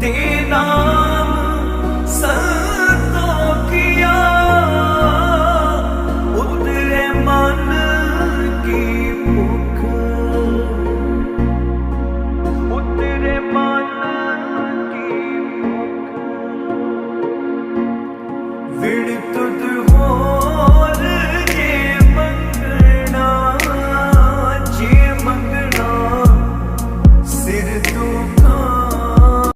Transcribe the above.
ਦੇ ਨਾਮ ਉਤਰੇ ਮਨ ਕੀ ਭੁੱਖ। ਉਤਰੇ ਮਨ